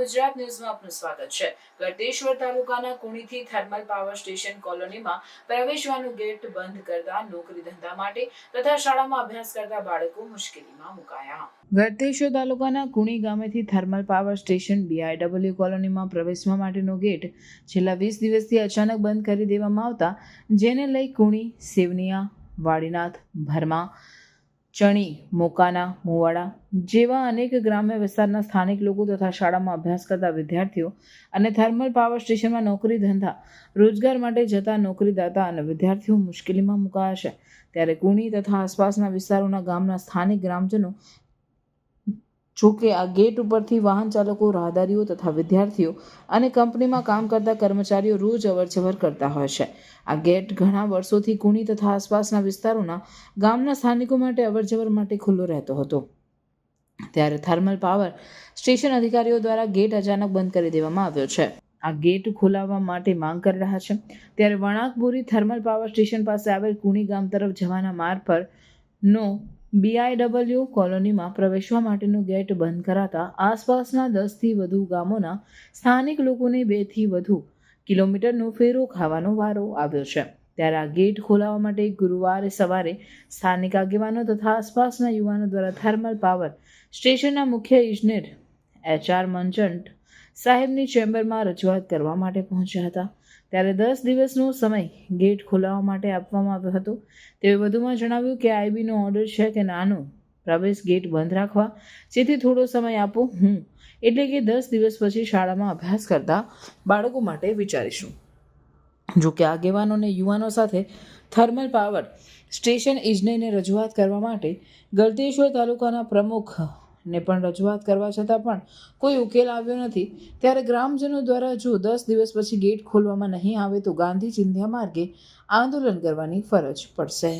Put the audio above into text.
ગુજરાત ન્યૂઝમાં આપનું સ્વાગત છે. ગળતેશ્વર તાલુકાના કુણીથી થર્મલ પાવર સ્ટેશન કોલોનીમાં પ્રવેશવાનું ગેટ બંધ કરતા નોકરી ધંધા માટે તથા શાળામાં અભ્યાસ કરતા બાળકો મુશ્કેલીમાં મુકાયા. ગળતેશ્વર તાલુકાના કુણી ગામેથી થર્મલ પાવર સ્ટેશન બીઆઈડબલ્યુ કોલોનીમાં પ્રવેશવા માટેનો ગેટ છેલ્લા વીસ દિવસથી અચાનક બંધ કરી દેવામાં આવતા, જેને લઈ કુણી, સેવનિયા, વાડીનાથ, ભરમા ચણી, મોકાના, મુવાડા જેવા અનેક ગ્રામ્ય વિસ્તારના સ્થાનિક લોકો તથા શાળામાં અભ્યાસ કરતા વિદ્યાર્થીઓ અને થર્મલ પાવર સ્ટેશનમાં નોકરી ધંધા, રોજગાર માટે જતા નોકરીદાતા અને વિદ્યાર્થીઓ મુશ્કેલીમાં મુકાયા છે. ત્યારે કુણી તથા આસપાસના વિસ્તારોના ગામના સ્થાનિક ગ્રામજનો જોકે આ ગેટ ઉપરથી વાહન ચાલકો, રાહદારીઓ તથા વિદ્યાર્થીઓ અને કંપનીમાં કામ કરતા કર્મચારીઓ રોજ અવરજવર કરતા હોય છે. આ ગેટ ઘણા વર્ષોથી કુણી તથા આસપાસના વિસ્તારોના ગામના સ્થાનિકો માટે અવરજવર માટે ખુલ્લો રહેતો હતો. ત્યારે થર્મલ પાવર સ્ટેશન અધિકારીઓ દ્વારા ગેટ અચાનક બંધ કરી દેવામાં આવ્યો છે. આ ગેટ ખોલાવવા માટે માંગ કરી રહ્યા છે. ત્યારે વણાકબોરી થર્મલ પાવર સ્ટેશન પાસે આવેલ કુણી ગામ તરફ જવાના માર્ગ પર નો બીઆઈડબલ્યુ કોલોનીમાં પ્રવેશવા માટેનો ગેટ બંધ કરાતા આસપાસના દસથી વધુ ગામોના સ્થાનિક લોકોને બેથી વધુ કિલોમીટરનો ફેરો ખાવાનો વારો આવ્યો છે. ત્યારે આ ગેટ ખોલાવવા માટે ગુરુવારે સવારે સ્થાનિક આગેવાનો તથા આસપાસના યુવાનો દ્વારા થર્મલ પાવર સ્ટેશનના મુખ્ય ઇજનેર એચઆર મંચન્ટ સાહેબની ચેમ્બરમાં રજૂઆત કરવા માટે પહોંચ્યા હતા. ત્યારે દસ દિવસનો સમય ગેટ ખોલાવવા માટે આપવામાં આવ્યો હતો. તેઓએ વધુમાં જણાવ્યું કે આઈબીનો ઓર્ડર છે કે નાનો પ્રવેશ ગેટ બંધ રાખવા. જેથી થોડો સમય આપો, હું એટલે કે દસ દિવસ પછી શાળામાં અભ્યાસ કરતા બાળકો માટે વિચારીશું. જો કે આગેવાનોને યુવાનો સાથે થર્મલ પાવર સ્ટેશન ઇજનેરને રજૂઆત કરવા માટે ગળતેશ્વર તાલુકાના પ્રમુખ ને પણ રજૂઆત કરવા છતાં પણ કોઈ ઉકેલ આવ્યો નથી. ત્યારે ગ્રામજનો દ્વારા જો દસ દિવસ પછી ગેટ ખોલવામાં નહીં આવે તો ગાંધી ચિંધ્યા માર્ગે આંદોલન કરવાની ફરજ પડશે.